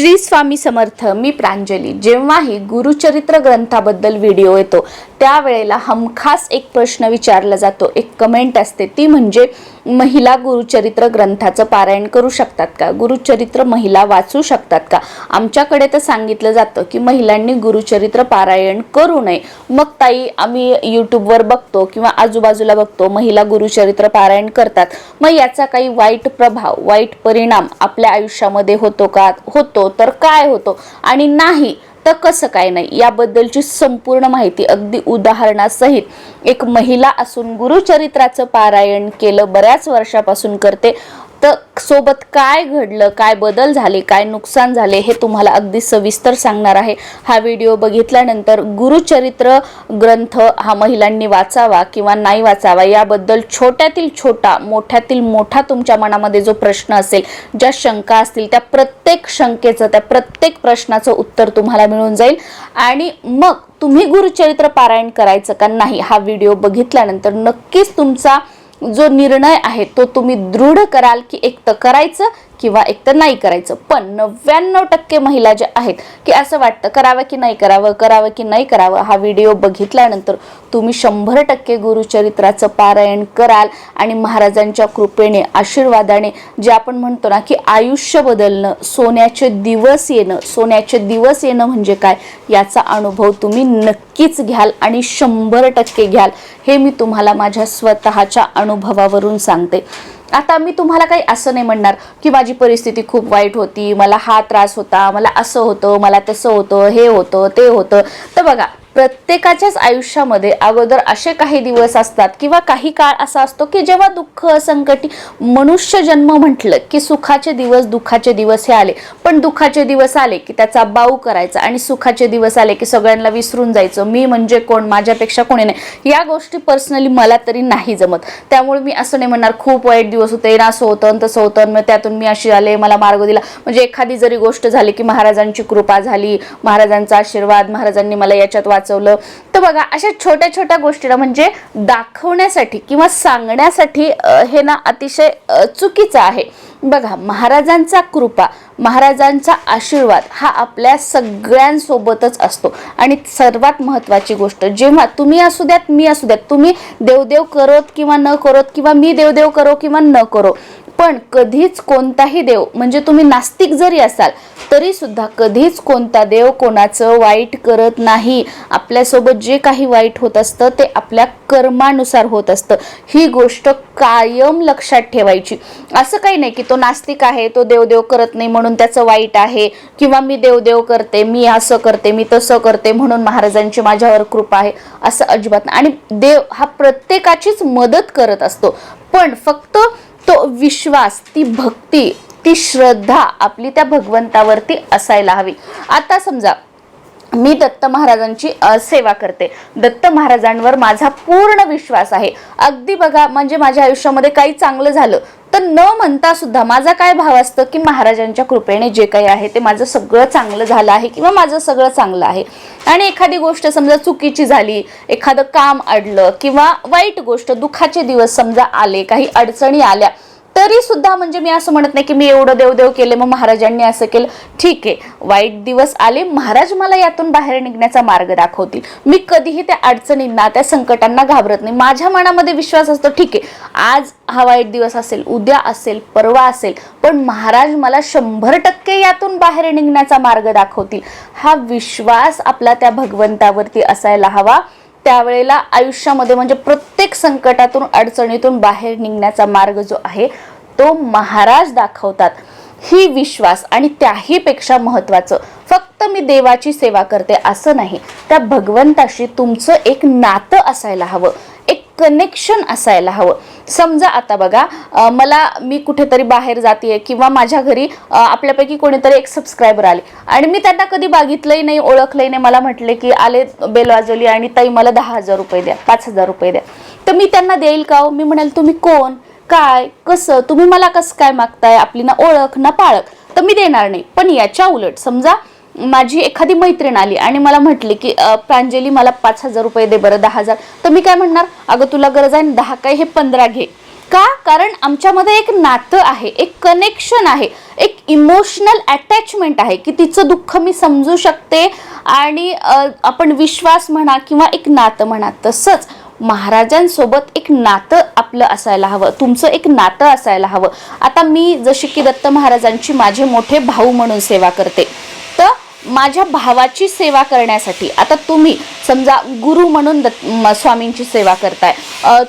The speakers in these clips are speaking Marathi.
श्री स्वामी समर्थ मी प्रांजली. जेव्हाही गुरुचरित्र ग्रंथाबद्दल व्हिडिओ येतो त्यावेळेला हमखास एक प्रश्न विचारला जातो. एक कमेंट असते ती म्हणजे महिला गुरुचरित्र ग्रंथाचं पारायण करू शकतात का? गुरुचरित्र महिला वाचू शकतात का? आमच्याकडे तर सांगितलं जातं की महिलांनी गुरुचरित्र पारायण करू नये. मग ताई आम्ही यूट्यूबवर बघतो किंवा आजूबाजूला बघतो महिला गुरुचरित्र पारायण करतात. मग याचा काही वाईट प्रभाव वाईट परिणाम आपल्या आयुष्यामध्ये होतो का? होतो तर काय होतो? आणि नाही तर कसं काय नाही? याबद्दलची संपूर्ण माहिती अगदी उदाहरणासहित एक महिला असून गुरुचरित्राचं पारायण केलं बऱ्याच वर्षापासून करते. तर सोबत काय घडलं काय बदल झाले काय नुकसान झाले हे तुम्हाला अगदी सविस्तर सांगणार आहे. हा व्हिडिओ बघितल्यानंतर गुरुचरित्र ग्रंथ हा महिलांनी वाचावा किंवा नाही वाचावा याबद्दल छोट्यातील छोटा मोठ्यातील मोठा तुमच्या मनामध्ये जो प्रश्न असेल ज्या शंका असतील त्या प्रत्येक शंकेचं त्या प्रत्येक प्रश्नाचं उत्तर तुम्हाला मिळून जाईल. आणि मग तुम्ही गुरुचरित्र पारायण करायचं का नाही हा व्हिडिओ बघितल्यानंतर नक्कीच तुमचा जो निर्णय आहे तो तुम्ही दृढ कराल की एक तर करायचं किंवा एक तर नाही करायचं. पण नव्याण्णव टक्के महिला ज्या आहेत की असं वाटतं करावं की नाही करावं करावं की नाही करावं हा व्हिडिओ बघितल्यानंतर तुम्ही शंभर टक्के गुरुचरित्राचं पारायण कराल आणि महाराजांच्या कृपेने आशीर्वादाने जे आपण म्हणतो ना की आयुष्य बदलणं सोन्याचे दिवस येणं सोन्याचे दिवस येणं म्हणजे काय याचा अनुभव तुम्ही नक्कीच घ्याल आणि शंभर टक्के घ्याल. हे मी तुम्हाला माझ्या स्वतःच्या अनुभवावरून सांगते. आता मी तुम्हाला काही असं नाही म्हणणार की माझी परिस्थिती खूप वाईट होती मला हा त्रास होता मला असं होतं मला तसं होतं हे होतं ते होतं. तर बघा प्रत्येकाच्याच आयुष्यामध्ये अगोदर असे काही दिवस असतात किंवा काही काळ असा असतो की जेव्हा दुःख संकटी मनुष्य जन्म म्हटलं की सुखाचे दिवस दुःखाचे दिवस हे आले. पण दुःखाचे दिवस आले की त्याचा बाऊ करायचा आणि सुखाचे दिवस आले की सगळ्यांना विसरून जायचं. मी म्हणजे कोण? माझ्यापेक्षा कोणी नाही. या गोष्टी पर्सनली मला तरी नाही जमत. त्यामुळे मी असं नाही म्हणणार खूप वाईट दिवस होते ना असं होतं तसं होतं मग त्यातून मी अशी आले मला मार्ग दिला. म्हणजे एखादी जरी गोष्ट झाली की महाराजांची कृपा झाली महाराजांचा आशीर्वाद महाराजांनी मला याच्यात वाचवलं. तर बघा अशा छोट्या छोट्या गोष्टीला म्हणजे दाखवण्यासाठी किंवा सांगण्यासाठी हे ना अतिशय चुकीचं आहे. बघा महाराजांचा कृपा महाराजांचा आशीर्वाद हा आपल्या सगळ्यांसोबतच असतो. आणि सर्वात महत्त्वाची गोष्ट जेव्हा तुम्ही असू द्यात मी असू द्यात. तुम्ही देवदेव करोत किंवा न करोत किंवा मी देवदेव करो किंवा न करो पण कधीच कोणताही देव म्हणजे तुम्ही नास्तिक जरी असाल तरी सुद्धा कधीच कोणता देव कोणाचं वाईट करत नाही. आपल्यासोबत जे काही वाईट होत असतं ते आपल्या कर्मानुसार होत असतं. ही गोष्ट कायम लक्षात ठेवायची. असं काही नाही की तो नास्तिक आहे तो देवदेव करत नाही म्हणून त्याचं वाईट आहे किंवा मी देवदेव करते मी असं करते मी तसं करते म्हणून महाराजांची माझ्यावर कृपा आहे असं अजिबात नाही. आणि देव हा प्रत्येकाचीच मदत करत असतो. पण फक्त तो विश्वास ती भक्ती ती श्रद्धा आपली त्या भगवंतावरती असायला हवी. आता समजा मी दत्त महाराजांची सेवा करते. दत्त महाराजांवर माझा पूर्ण विश्वास आहे. अगदी बघा म्हणजे माझ्या आयुष्यामध्ये काही चांगलं झालं तर न म्हणता सुद्धा माझा काय भाव असतं की महाराजांच्या कृपेने जे काही आहे ते माझं सगळं चांगलं झालं आहे किंवा माझं सगळं चांगलं आहे. आणि एखादी गोष्ट समजा चुकीची झाली एखादं काम अडलं किंवा वाईट गोष्ट दुःखाचे दिवस समजा आले काही अडचणी आल्या तरी सुद्धा म्हणजे मी असं म्हणत नाही की मी एवढं देवदेव केले मग महाराजांनी असं केलं. ठीक आहे वाईट दिवस आले महाराज मला यातून बाहेर निघण्याचा मार्ग दाखवतील. मी कधीही त्या अडचणींना त्या संकटांना घाबरत नाही. माझ्या मनामध्ये विश्वास असतो ठीक आहे आज हा वाईट दिवस असेल उद्या असेल परवा असेल पण महाराज मला शंभर टक्के यातून बाहेर निघण्याचा मार्ग दाखवतील. हा विश्वास आपला त्या भगवंतावरती असायला हवा. त्यावेळेला आयुष्यामध्ये म्हणजे प्रत्येक संकटातून अडचणीतून बाहेर निघण्याचा मार्ग जो आहे तो महाराज दाखवतात. ही विश्वास आणि त्याहीपेक्षा महत्त्वाचं फक्त मी देवाची सेवा करते असं नाही त्या भगवंताशी तुमचं एक नातं असायला हवं. एक कनेक्शन असायला हवं. समजा आता बघा मला मी कुठेतरी बाहेर जाते किंवा माझ्या घरी आपल्यापैकी कोणीतरी एक सबस्क्रायबर आले. आणि मी त्यांना कधी बघितलंही नाही ओळखलंही नाही. मला म्हटले की आले बेल वाजवली आणि ताई मला दहा हजार रुपये द्या पाच हजार रुपये द्या. तर मी त्यांना देईल का हो? मी म्हणाल तुम्ही कोण? काय? कसं? तुम्ही मला कसं काय मागताय? आपली ना ओळख ना पाळख. तर मी देणार नाही. पण याच्या उलट समजा माझी एखादी मैत्रीण आली आणि मला म्हटली की प्रांजली मला पाच हजार रुपये दे बरं दहा हजार. तर मी काय म्हणणार? अगं तुला गरज आहे दहा काय हे पंधरा घे. का? कारण आमच्यामध्ये एक नातं आहे एक कनेक्शन आहे एक इमोशनल अटॅचमेंट आहे की तिचं दुःख मी समजू शकते आणि आपण विश्वास म्हणा किंवा एक नातं म्हणा तसंच महाराजांसोबत एक नातं आपलं असायला हवं तुमचं एक नातं असायला हवं. आता मी जशी की दत्त महाराजांची माझे मोठे भाऊ म्हणून सेवा करते. माझ्या भावाची सेवा करण्यासाठी. आता तुम्ही समजा गुरु म्हणून दत्त स्वामींची सेवा करताय.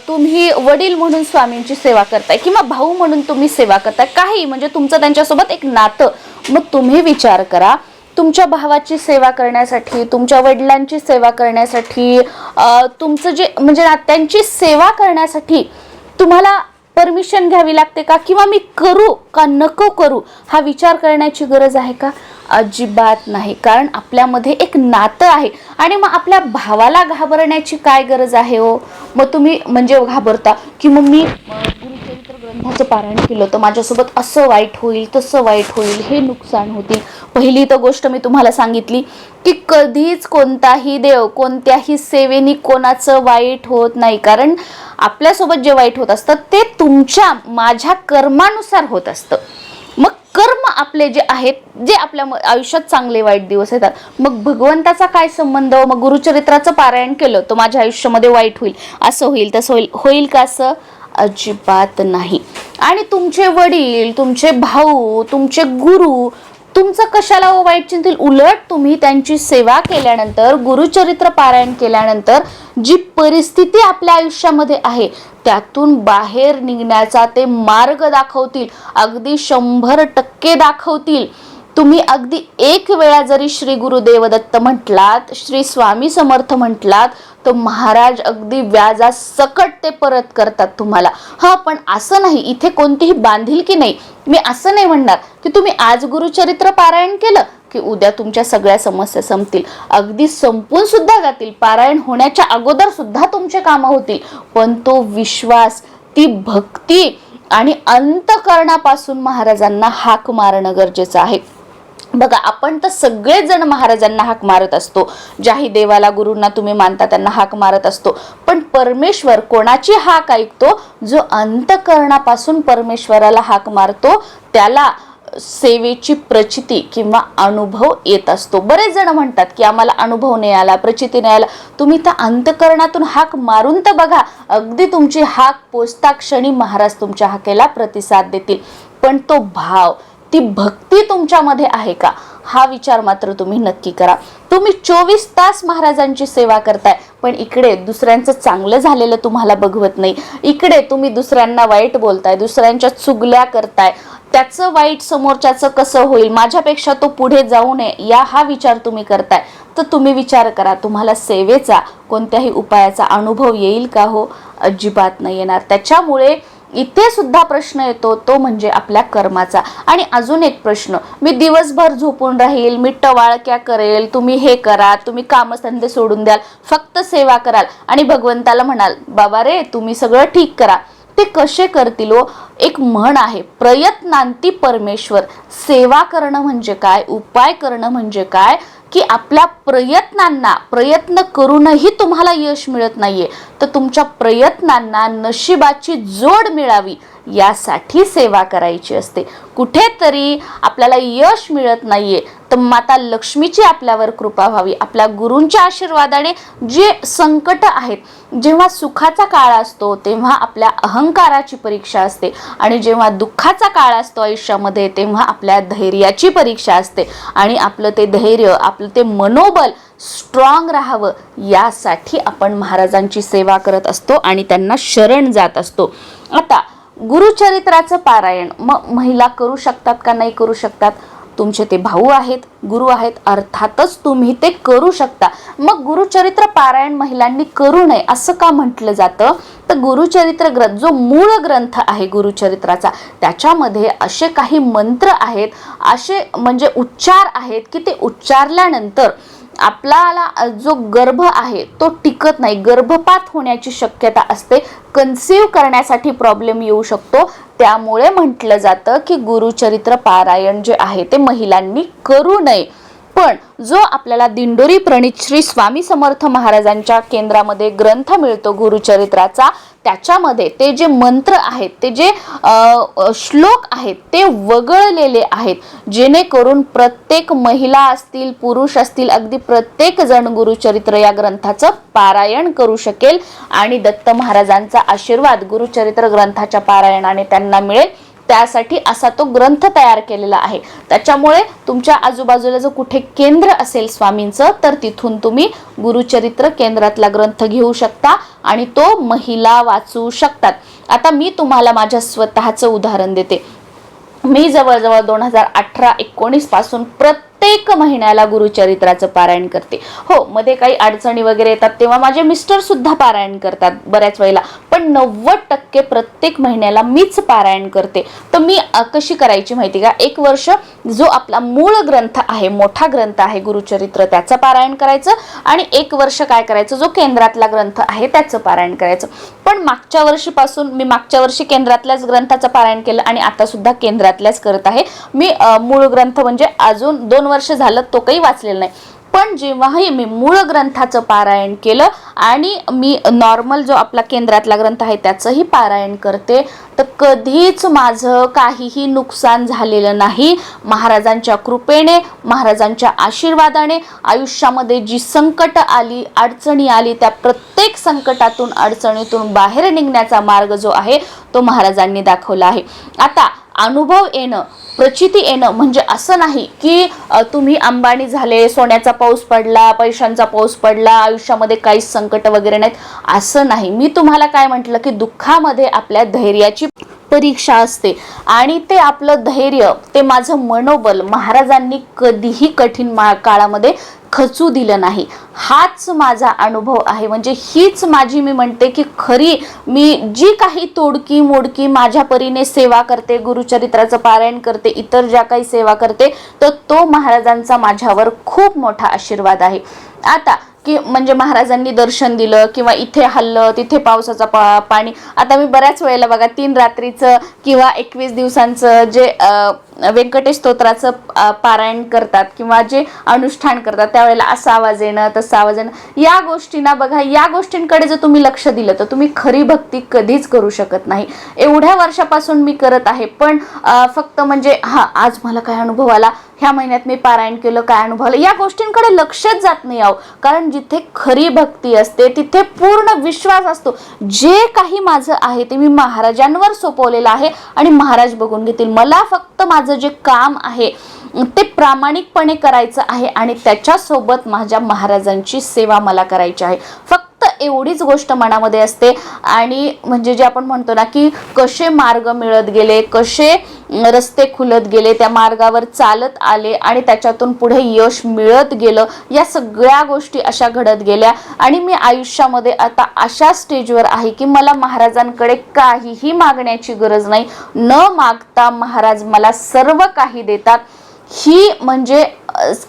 तुम्ही वडील म्हणून स्वामींची सेवा करताय किंवा भाऊ म्हणून तुम्ही सेवा करताय काही म्हणजे तुमचं त्यांच्यासोबत एक नातं. मग तुम्ही विचार करा तुमच्या भावाची सेवा करण्यासाठी तुमच्या वडिलांची सेवा करण्यासाठी तुमचं जे म्हणजे नात्यांची सेवा करण्यासाठी तुम्हाला परमिशन घ्यावी लागते का? किंवा मी करू का नको करू? हा विचार करण्याची गरज आहे का? अजिबात नाही. कारण आपल्यामध्ये एक नातं आहे. आणि मग आपल्या भावाला घाबरण्याची काय गरज आहे हो? मग तुम्ही म्हणजे घाबरता. की मग मी गुरुचरित्र ग्रंथाचं पारायण केलं तर माझ्यासोबत असं वाईट होईल तसं वाईट होईल हे नुकसान होतील. पहिली तर गोष्ट मी तुम्हाला सांगितली की कधीच कोणताही देव कोणत्याही सेवेनी कोणाचं वाईट होत नाही. कारण आपल्यासोबत जे वाईट होत असतं ते तुमच्या माझ्या कर्मानुसार होत असतं. कर्म आपले जे आहेत जे आपल्या आयुष्यात चांगले वाईट दिवस येतात. मग भगवंताचा काय संबंध? मग गुरुचरित्राचं पारायण केलं तर माझ्या आयुष्यामध्ये वाईट होईल. असं होईल तसं होईल. होईल का असं? अजिबात नाही. आणि तुमचे वडील तुमचे भाऊ तुमचे गुरु तुमचं कशाला हो वाईट चिंतील? उलट तुम्ही त्यांची सेवा केल्यानंतर गुरुचरित्र पारायण केल्यानंतर जी परिस्थिती आपल्या आयुष्यामध्ये आहे त्यातून बाहेर निघण्याचा ते मार्ग दाखवतील. अगदी शंभर टक्के दाखवतील. तुम्ही अगदी एक वेळा जरी श्री गुरुदेवदत्त म्हटलात श्री स्वामी समर्थ म्हटलात तर महाराज अगदी व्याजा सकट ते परत करतात तुम्हाला. हा पण असं नाही. इथे कोणतीही बांधिलकी नाही? मी असं नाही म्हणणार की तुम्ही आज गुरुचरित्र पारायण केलं की उद्या तुमच्या सगळ्या समस्या संपतील. अगदी संपून सुद्धा जातील. पारायण होण्याच्या अगोदर सुद्धा तुमचे कामं होतील. पण तो विश्वास ती भक्ती आणि अंतकरणापासून महाराजांना हाक मारणं गरजेचं आहे. बघा आपण तर सगळेच जण महाराजांना हाक मारत असतो. ज्याही देवाला गुरूंना तुम्ही मानता त्यांना हाक मारत असतो. पण परमेश्वर कोणाची हाक ऐकतो? जो अंतकरणापासून परमेश्वराला हाक मारतो त्याला सेवेची प्रचिती किंवा अनुभव येत असतो. बरेच जण म्हणतात की आम्हाला अनुभव नाही आला प्रचिती नाही आला. तुम्ही त्या अंतकरणातून हाक मारून तर बघा अगदी तुमची हाक पोचता क्षणी महाराज तुमच्या हाकेला प्रतिसाद देतील. पण तो भाव ती भक्ती तुमच्यामध्ये आहे का? हा विचार मात्र तुम्ही नक्की करा. तुम्ही चोवीस तास महाराजांची सेवा करताय पण इकडे दुसऱ्यांचं चांगलं झालेलं तुम्हाला बघवत नाही. इकडे तुम्ही दुसऱ्यांना वाईट बोलताय दुसऱ्यांच्या चुगल्या करताय. त्याचं वाईट समोरच्याचं कसं होईल? माझ्यापेक्षा तो पुढे जाऊ नये या हा विचार तुम्ही करताय. तर तुम्ही विचार करा तुम्हाला सेवेचा कोणत्याही उपायाचा अनुभव येईल का हो? अजिबात नाही येणार. त्याच्यामुळे इथे सुद्धा प्रश्न येतो तो म्हणजे आपल्या कर्माचा. आणि अजून एक प्रश्न मी दिवसभर झोपून राहील मी टवाळक्या करेल तुम्ही हे करा तुम्ही कामधंदे सोडून द्याल फक्त सेवा कराल. आणि भगवंताला म्हणाल बाबा रे तुम्ही सगळं ठीक करा. ते कसे करतील हो? एक म्हण आहे प्रयत्नांती परमेश्वर सेवा करणं म्हणजे काय? उपाय करणं म्हणजे काय? की आपल्या प्रयत्नांना प्रयत्न करूनही तुम्हाला यश मिळत नाहीये. तर तुमच्या प्रयत्नांना नशिबाची जोड मिळावी. यासाठी सेवा करायची असते. कुठेतरी आपल्याला यश मिळत नाहीये तर माता लक्ष्मीची आपल्यावर कृपा व्हावी. आपल्या गुरूंच्या आशीर्वादाने जे संकट आहेत जेव्हा सुखाचा काळ असतो तेव्हा आपल्या अहंकाराची परीक्षा असते. आणि जेव्हा दुःखाचा काळ असतो आयुष्यामध्ये तेव्हा आपल्या धैर्याची परीक्षा असते. आणि आपलं ते धैर्य आपलं ते मनोबल स्ट्रॉंग राहावं यासाठी आपण महाराजांची सेवा करत असतो आणि त्यांना शरण जात असतो. आता गुरुचरित्राचं पारायण. मग महिला करू शकतात का नाही करू शकतात? तुमचे ते भाऊ आहेत गुरु आहेत अर्थातच तुम्ही ते करू शकता. मग गुरुचरित्र पारायण महिलांनी करू नये असं का म्हटलं जातं? तर गुरुचरित्र ग्रंथ जो मूळ ग्रंथ आहे गुरुचरित्राचा त्याच्यामध्ये असे काही मंत्र आहेत असे म्हणजे उच्चार आहेत की ते उच्चारल्यानंतर आपला जो गर्भ आहे तो टिकत नाही. गर्भपात होण्याची शक्यता असते. कन्सिव्ह करण्यासाठी प्रॉब्लेम येऊ शकतो. त्यामुळे म्हटलं जातं की गुरुचरित्र पारायण जे आहे ते महिलांनी करू नये. पण जो आपल्याला दिंडोरी प्रणित श्री स्वामी समर्थ महाराजांच्या केंद्रामध्ये ग्रंथ मिळतो गुरुचरित्राचा त्याच्यामध्ये ते जे मंत्र आहेत ते जे श्लोक आहेत ते वगळलेले आहेत. जेणेकरून प्रत्येक महिला असतील पुरुष असतील अगदी प्रत्येक जण गुरुचरित्र या ग्रंथाचं पारायण करू शकेल. आणि दत्त महाराजांचा आशीर्वाद गुरुचरित्र ग्रंथाच्या पारायणाने त्यांना मिळेल. त्यासाठी असा तो ग्रंथ तयार केलेला आहे. त्याच्यामुळे तुमच्या आजूबाजूला जर कुठे केंद्र असेल स्वामींचं तर तिथून तुम्ही गुरुचरित्र केंद्रातला ग्रंथ घेऊ शकता आणि तो महिला वाचू शकतात. आता मी तुम्हाला माझ्या स्वतःचं उदाहरण देते. मी जवळजवळ दोन हजार अठरा एकोणीसपासून प्रत्येक महिन्याला गुरुचरित्राचं पारायण करते. हो मध्ये काही अडचणी वगैरे येतात तेव्हा माझे मिस्टर सुद्धा पारायण करतात बऱ्याच वेळेला. पण नव्वद टक्के प्रत्येक महिन्याला मीच पारायण करते. तर मी कशी करायची माहिती का? एक वर्ष जो आपला मूळ ग्रंथ आहे मोठा ग्रंथ आहे गुरुचरित्र त्याचं पारायण करायचं आणि एक वर्ष काय करायचं? जो केंद्रातला ग्रंथ आहे त्याचं पारायण करायचं. पण मागच्या वर्षीपासून मी मागच्या वर्षी केंद्रातल्याच ग्रंथाचं पारायण केलं आणि आता सुद्धा केंद्रातल्याच करत आहे. मी मूळ ग्रंथ म्हणजे अजून दोन वर्ष झालं तो काही वाचलेला नाही. पण जेव्हाही मी मूळ ग्रंथाचं पारायण केलं आणि मी नॉर्मल जो आपला केंद्रातला ग्रंथ आहे त्याचंही पारायण करते तर कधीच माझं काहीही नुकसान झालेलं नाही. महाराजांच्या कृपेने महाराजांच्या आशीर्वादाने आयुष्यामध्ये जी संकट आली अडचणी आली त्या प्रत्येक संकटातून अडचणीतून बाहेर निघण्याचा मार्ग जो आहे तो महाराजांनी दाखवला आहे. आता अनुभव येणं प्रचिती येणं म्हणजे असं नाही की तुम्ही अंबानी झाले सोन्याचा पाऊस पडला पैशांचा पाऊस पडला आयुष्यामध्ये काहीच संकट वगैरे नाहीत. असं नाही. मी तुम्हाला काय म्हटलं की दुःखामध्ये आपल्या धैर्याची परीक्षा असते. आणि ते आपलं धैर्य ते माझं मनोबल महाराजांनी कधीही कठीण मा काळामध्ये खचू दिलं नाही. हाच माझा अनुभव आहे. म्हणजे हीच माझी मी म्हणते की खरी मी जी काही तोडकी मोडकी माझ्या परीने सेवा करते गुरुचरित्राचं पारायण करते इतर ज्या काही सेवा करते तर तो महाराजांचा माझ्यावर खूप मोठा आशीर्वाद आहे. आता की म्हणजे महाराजांनी दर्शन दिलं किंवा इथे हल्लं तिथे पावसाचा पा पाणी. आता मी बऱ्याच वेळेला बघा तीन रात्रीचं किंवा एकवीस दिवसांचं जे व्यंकटेश स्तोत्राचं पारायण करतात किंवा जे अनुष्ठान करतात त्यावेळेला असा आवाज येणं तसा आवाज येणं या गोष्टींना बघा या गोष्टींकडे जर तुम्ही लक्ष दिलं तर तुम्ही खरी भक्ती कधीच करू शकत नाही. एवढ्या वर्षापासून मी करत आहे पण फक्त म्हणजे हा आज मला काय अनुभव आला ह्या महिन्यात मी पारायण केलं काय अनुभव आलं या गोष्टींकडे लक्षच जात नाही आहो. कारण जिथे खरी भक्ती असते तिथे पूर्ण विश्वास असतो. जे काही माझं आहे ते मी महाराजांवर सोपवलेलं आहे आणि महाराज बघून घेतील. मला फक्त माझं जे काम आहे ते प्रामाणिकपणे करायचं आहे आणि त्याच्यासोबत माझ्या महाराजांची सेवा मला करायची आहे. फक्त एवढीच गोष्ट मनामध्ये असते. आणि म्हणजे जे आपण म्हणतो ना की कसे मार्ग मिळत गेले कसे रस्ते खुलत गेले त्या मार्गावर चालत आले आणि त्याच्यातून पुढे यश मिळत गेलं या सगळ्या गोष्टी अशा घडत गेल्या. आणि मी आयुष्यामध्ये आता अशा स्टेजवर आहे की मला महाराजांकडे काहीही मागण्याची गरज नाही. न मागता महाराज मला सर्व काही देतात. ही म्हणजे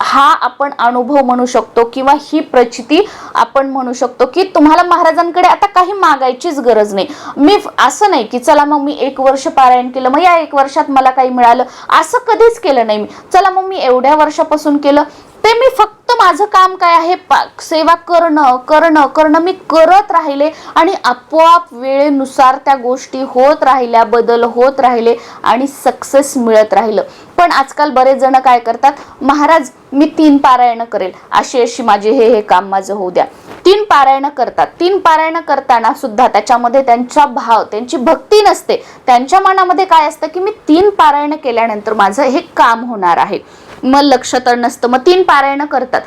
हा आपण अनुभव म्हणू शकतो किंवा ही प्रचिती आपण म्हणू शकतो की तुम्हाला महाराजांकडे आता काही मागायचीच गरज नाही. मी असं नाही की चला मग मी एक वर्ष पारायण केलं मग या एक वर्षात मला काही मिळालं. असं कधीच केलं नाही मी. चला मग मी एवढ्या वर्षापासून केलं. ते मी फक्त माझं काम काय आहे? सेवा करणं करणं करणं मी करत राहिले आणि आपोआप वेळेनुसार त्या गोष्टी होत राहिल्या बदल होत राहिले आणि सक्सेस मिळत राहिलं. पण आजकाल बरेच जण काय करतात? महाराज मी तीन पारायणं करेल. अशी अशी माझे हे हे काम माझं होऊ द्या. तीन पारायणं करतात. तीन पारायणं करताना सुद्धा त्याच्यामध्ये त्यांचा भाव त्यांची भक्ती नसते. त्यांच्या मनामध्ये काय असतं की मी तीन पारायणं केल्यानंतर माझं हे काम होणार आहे. मग लक्ष तर नसतं. मग तीन पारायणं करतात.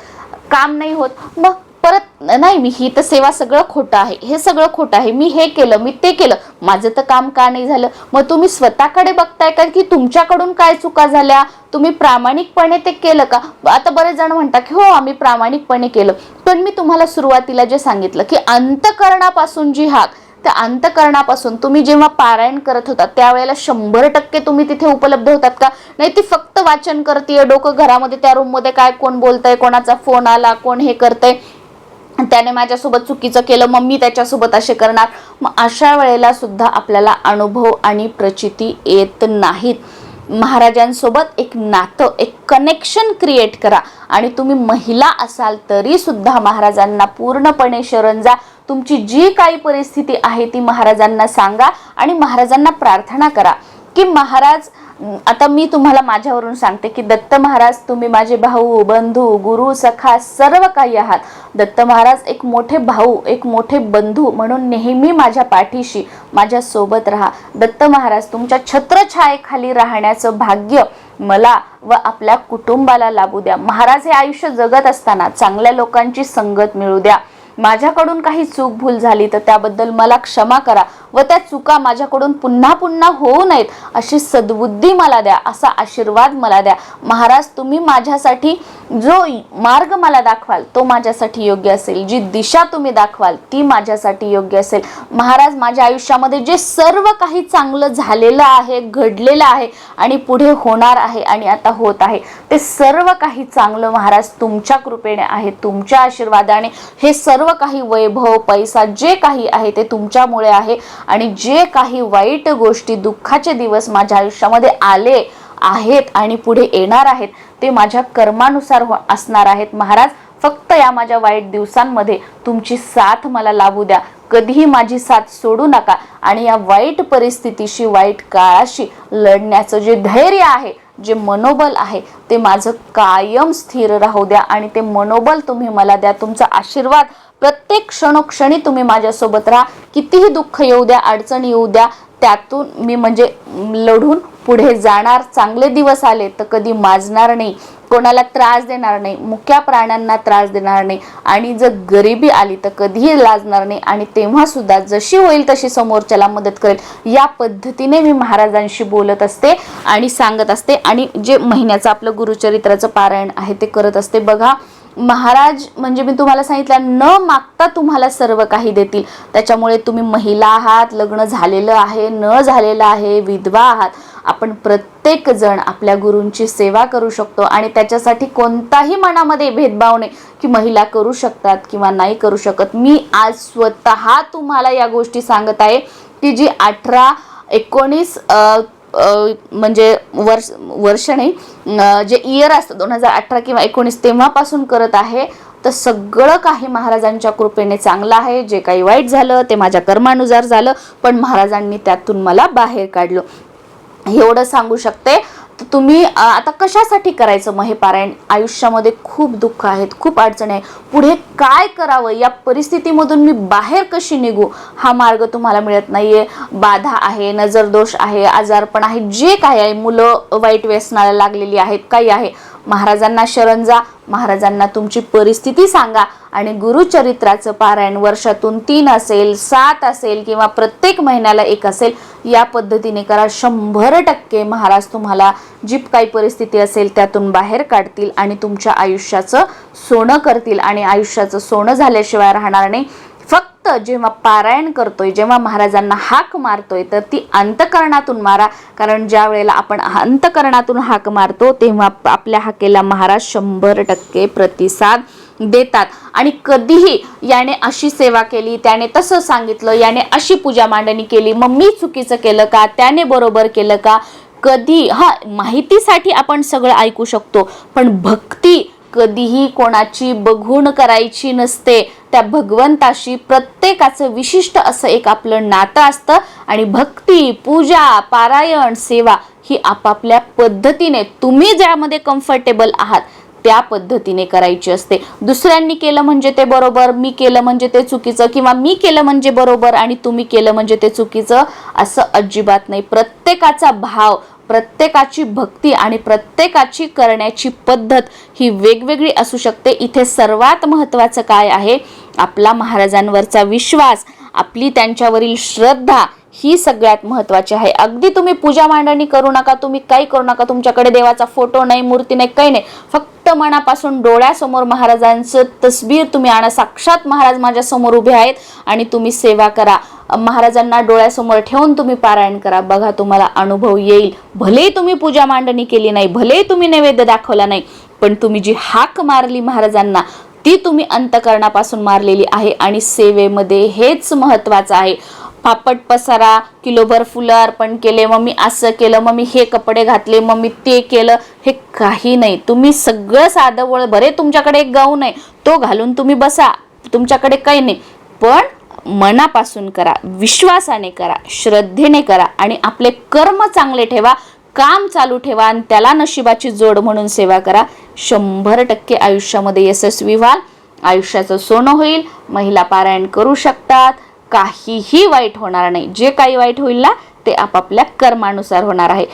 काम नाही होत. मग परत नाही मी ही तर सेवा सगळं खोटं आहे. हे सगळं खोटं आहे. मी हे केलं मी ते केलं. माझं तर काम का नाही झालं? मग तुम्ही स्वतःकडे बघताय का की तुमच्याकडून काय चुका झाल्या? तुम्ही प्रामाणिकपणे ते केलं का? आता बरेच जण म्हणतात की हो आम्ही प्रामाणिकपणे केलं. पण मी तुम्हाला सुरुवातीला जे सांगितलं की अंतकरणापासून जी हाक त्या अंतकरणापासून तुम्ही जेव्हा पारायण करत होता त्यावेळेला शंभर टक्के तुम्ही तिथे उपलब्ध होतात का? नाही ती फक्त वाचन करते डोकं घरामध्ये त्या रूममध्ये काय कोण बोलतंय कोणाचा फोन आला कोण हे करतंय? त्याने माझ्यासोबत चुकीचं केलं मग मी त्याच्यासोबत असे करणार. मग अशा वेळेला सुद्धा आपल्याला अनुभव आणि प्रचिती येत नाहीत. महाराजांसोबत एक नातं एक कनेक्शन क्रिएट करा. आणि तुम्ही महिला असाल तरी सुद्धा महाराजांना पूर्णपणे शरण जा. तुमची जी काही परिस्थिती आहे ती महाराजांना सांगा आणि महाराजांना प्रार्थना करा की महाराज आता मी तुम्हाला माझ्यावरून सांगते की दत्त महाराज तुम्ही माझे भाऊ बंधू गुरु सखा सर्व काही आहात. दत्त महाराज एक मोठे भाऊ एक मोठे बंधू म्हणून नेहमी माझ्या पाठीशी माझ्या सोबत राहा. दत्त महाराज तुमच्या छत्रछायेखाली राहण्याचं भाग्य मला व आपल्या कुटुंबाला लाभू द्या. महाराज हे आयुष्य जगत असताना चांगल्या लोकांची संगत मिळू द्या. माझ्याकडून काही चूक भूल झाली तर त्याबद्दल मला क्षमा करा. व त्या चुका माझ्याकडून पुन्हा पुन्हा होऊ नयेत अशी सद्बुद्धी मला द्या असा आशीर्वाद मला द्या. महाराज तुम्ही माझ्यासाठी जो मार्ग मला दाखवाल तो माझ्यासाठी योग्य असेल. जी दिशा तुम्ही दाखवाल ती माझ्यासाठी योग्य असेल. महाराज माझ्या आयुष्यामध्ये जे सर्व काही चांगलं झालेलं आहे घडलेलं आहे आणि पुढे होणार आहे आणि आता होत आहे ते सर्व काही चांगलं महाराज तुमच्या कृपेने आहे तुमच्या आशीर्वादाने. हे सर्व काही वैभव पैसा जे काही आहे ते तुमच्यामुळे आहे. आणि जे काही वाईट गोष्टी दुःखाचे दिवस माझ्या आयुष्यामध्ये आले आहेत आणि पुढे येणार आहेत ते माझ्या कर्मानुसार हो- असणार आहेत. महाराज फक्त या माझ्या वाईट दिवसांमध्ये तुमची साथ मला लाभू द्या. कधीही माझी साथ सोडू नका आणि या वाईट परिस्थितीशी वाईट काळाशी लढण्याचं जे धैर्य आहे जे मनोबल आहे ते माझं कायम स्थिर राहू द्या आणि ते मनोबल तुम्ही मला द्या. तुमचा आशीर्वाद प्रत्येक क्षणोक्षणी तुम्ही माझ्यासोबत राहा. कितीही दुःख येऊ द्या अडचणी येऊ द्या त्यातून मी म्हणजे लढून पुढे जाणार. चांगले दिवस आले तर कधी माजणार नाही. कोणाला त्रास देणार नाही. मुक्या प्राण्यांना त्रास देणार नाही. आणि जर गरिबी आली तर कधीही लाजणार नाही. आणि तेव्हा सुद्धा जशी होईल तशी समोरच्याला मदत करेल. या पद्धतीने मी महाराजांशी बोलत असते आणि सांगत असते. आणि जे महिन्याचं आपलं गुरुचरित्राचं पारायण आहे ते करत असते. बघा महाराज म्हणजे मी तुम्हाला सांगितलं न मागता तुम्हाला सर्व काही देतील. त्याच्यामुळे तुम्ही महिला आहात लग्न झालेलं आहे न झालेलं आहे विधवा आहात. आपण प्रत्येक जण आपल्या गुरूंची सेवा करू शकतो आणि त्याच्यासाठी कोणताही मनामध्ये भेदभाव नाही की महिला करू शकतात किंवा नाही करू शकत. मी आज स्वतः तुम्हाला या गोष्टी सांगत आहे की जी अठरा एकोणीस म्हणजे वर्ष वर्ष नाही जे इयर असतं दोन हजार अठरा किंवा एकोणीस तेव्हापासून करत आहे तर सगळं काही महाराजांच्या कृपेने चांगलं आहे. जे काही वाईट झालं ते माझ्या कर्मानुसार झालं पण महाराजांनी त्यातून मला बाहेर काढलं. एवढं सांगू शकते. तर तुम्ही आता कशासाठी करायचं मग हे पारायण आयुष्यामध्ये खूप दुःख आहेत खूप अडचणी आहे पुढे काय करावं? या परिस्थितीमधून मी बाहेर कशी निघू? हा मार्ग तुम्हाला मिळत नाही आहे बाधा आहे नजरदोष आहे आजारपण आहे जे काय आहे मुलं वाईट व्यसनाला लागलेली आहेत काही आहे. महाराजांना शरण जा महाराजांना तुमची परिस्थिती सांगा आणि गुरुचरित्राचं पारायण वर्षातून तीन असेल सात असेल किंवा प्रत्येक महिन्याला एक असेल या पद्धतीने करा. शंभर टक्के महाराज तुम्हाला जी काही परिस्थिती असेल त्यातून बाहेर काढतील आणि तुमच्या आयुष्याचं सोनं करतील. आणि आयुष्याचं सोनं झाल्याशिवाय राहणार नाही. फक्त जेव्हा पारायण करतोय जेव्हा महाराजांना हाक मारतोय तर ती अंतकरणातून मारा. कारण ज्या वेळेला आपण अंतकरणातून हाक मारतो तेव्हा आपल्या हाकेला महाराज शंभर टक्के प्रतिसाद देतात. आणि कधीही याने अशी सेवा केली त्याने तसं सांगितलं याने अशी पूजा मांडणी केली मग मी चुकीचं केलं का त्याने बरोबर केलं का कधी हा माहितीसाठी आपण सगळं ऐकू शकतो. पण भक्ती कधीही कोणाची बघून करायची नसते. त्या भगवंताशी प्रत्येकाचं विशिष्ट असं एक आपलं नातं असतं आणि भक्ती पूजा पारायण सेवा ही आपापल्या पद्धतीने तुम्ही ज्यामध्ये कम्फर्टेबल आहात त्या पद्धतीने करायची असते. दुसऱ्यांनी केलं म्हणजे ते बरोबर मी केलं म्हणजे ते चुकीचं किंवा मी केलं म्हणजे बरोबर आणि तुम्ही केलं म्हणजे ते चुकीचं असं अजिबात नाही. प्रत्येकाचा भाव प्रत्येकाची भक्ती आणि प्रत्येकाची करण्याची पद्धत ही वेगवेगळी असू शकते. इथे सर्वात महत्त्वाचं काय आहे? आपला महाराजांवरचा विश्वास. आपली त्यांच्यावरील श्रद्धा ही सगळ्यात महत्त्वाची आहे. अगदी तुम्ही पूजा मांडणी करू नका तुम्ही काही करू नका तुमच्याकडे देवाचा फोटो नाही मूर्ती नाही काही नाही. फक्त मनापासून डोळ्यासमोर महाराजांचं तस्बीर तुम्ही आणा. साक्षात महाराज माझ्यासमोर उभे आहेत आणि तुम्ही सेवा करा. महाराजांना डोळ्यासमोर ठेवून तुम्ही पारायण करा. बघा तुम्हाला अनुभव येईल. भले तुम्ही पूजा मांडणी केली नाही भले तुम्ही नैवेद्य दाखवला नाही पण तुम्ही जी हाक मारली महाराजांना ती तुम्ही अंतकरणापासून मारलेली आहे आणि सेवेमध्ये हेच महत्त्वाचं आहे. पापट पसारा किलोभर फुलं अर्पण केले मग मी असं केलं मग मी हे कपडे घातले मग मी ते केलं हे काही नाही. तुम्ही सगळं साधं वळ बरे तुमच्याकडे एक गाऊन आहे तो घालून तुम्ही बसा तुमच्याकडे काही नाही. पण मनापासून करा विश्वासाने करा श्रद्धेने करा आणि आपले कर्म चांगले ठेवा. काम चालू ठेवा आणि त्याला नशिबाची जोड म्हणून सेवा करा. शंभर टक्के आयुष्यामध्ये यशस्वी व्हाल. आयुष्याचं सोनं होईल. महिला पारायण करू शकतात. काहीही वाईट होणार नाही. जे काही वाईट होईल ना ते आपापल्या कर्मानुसार होणार आहे.